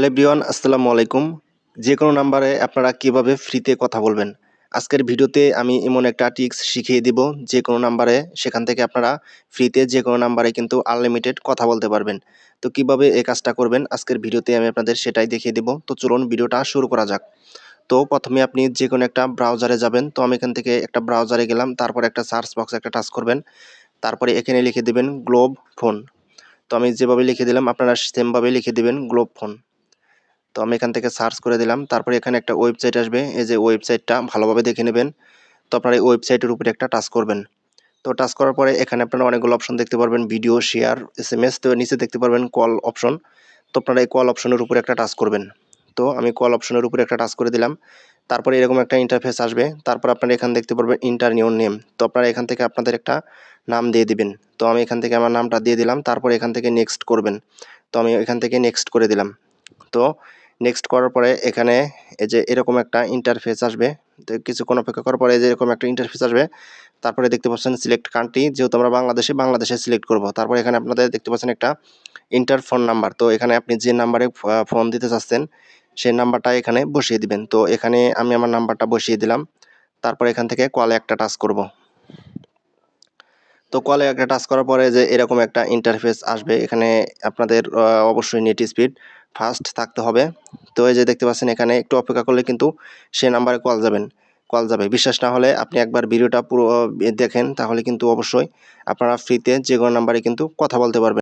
Hello everyone, আসসালামু আলাইকুম। যে কোনো নাম্বারে আপনারা কীভাবে ফ্রিতে কথা বলবেন? আজকের ভিডিওতে আমি এমন একটা টিক্স শিখিয়ে দিব। যে কোনো নাম্বারে, সেখান থেকে আপনারা ফ্রিতে যে কোনো নাম্বারে কিন্তু আনলিমিটেড কথা বলতে পারবেন। তো কীভাবে এই কাজটা করবেন? আজকের ভিডিওতে আমি আপনাদের সেটাই দেখিয়ে দেব। তো চলুন ভিডিওটা শুরু করা যাক। তো প্রথমে আপনি যে কোনো একটা ব্রাউজারে যাবেন। তো আমি এখান থেকে একটা ব্রাউজারে গেলাম। তারপর একটা সার্চ বক্সে একটা টাচ করবেন। তারপরে এখানে লিখে দেবেন গ্লোব ফোন। তো আমি যেভাবে লিখে দিলাম, আপনারা সেমভাবে লিখে দেবেন গ্লোব ফোন। তো আমি এখান থেকে সার্চ করে দিলাম। তারপরে এখানে একটা ওয়েবসাইট আসবে। এই যে ওয়েবসাইটটা ভালোভাবে দেখে নেবেন। তো আপনারা এই ওয়েবসাইটের উপরে একটা টাচ করবেন। তো টাচ করার পরে এখানে আপনারা অনেকগুলো অপশন দেখতে পারবেন। Video, share S M S তো নিচে দেখতে পারবেন কল অপশন। তো আপনারা এই কল অপশনের উপরে একটা টাচ করবেন। তো আমি কল অপশনের উপরে একটা টাচ করে দিলাম। তারপরে এরকম একটা ইন্টারফেস আসবে। তারপর আপনারা এখান দেখতে পারবেন ইন্টারনিউ নেম তো আপনারা এখান থেকে আপনাদের একটা নাম দিয়ে দিবেন। তো আমি এখান থেকে আমার নামটা দিয়ে দিলাম। তারপর এখান থেকে নেক্সট করবেন। তো আমি এখান থেকে নেক্সট করে দিলাম। তো নেক্সট করার পরে এখানে এই যে এরকম একটা ইন্টারফেস আসবে। তো কিছুক্ষণ অপেক্ষা করার পরে যে এরকম একটা ইন্টারফেস আসবে। তারপরে দেখতে পাচ্ছেন সিলেক্ট কান্ট্রি যেহেতু আমরা বাংলাদেশে বাংলাদেশে সিলেক্ট করব। তারপরে এখানে আপনাদের দেখতে পাচ্ছেন একটা ইন্টার ফোন নাম্বার তো এখানে আপনি যে নাম্বারে ফোন দিতে চাচ্ছেন, সেই নাম্বারটা এখানে বসিয়ে দিবেন। তো এখানে আমি আমার নাম্বারটা বসিয়ে দিলাম। তারপর এখান থেকে কলে একটা টাচ করব। তো কলে একটা টাচ করার পরে যে এরকম একটা ইন্টারফেস আসবে। এখানে আপনাদের অবশ্যই নেট স্পিড ফাস্ট থাকতে হবে। তো এই যে দেখতে পাচ্ছেন এখানে একটু অপেক্ষা করলে কিন্তু সে নাম্বারে কল যাবেন কল যাবে। বিশ্বাস না হলে আপনি একবার ভিডিওটা পুরো দেখেন, তাহলে কিন্তু অবশ্যই আপনারা ফ্রিতে যে কোনো নাম্বারে কিন্তু কথা বলতে পারবেন।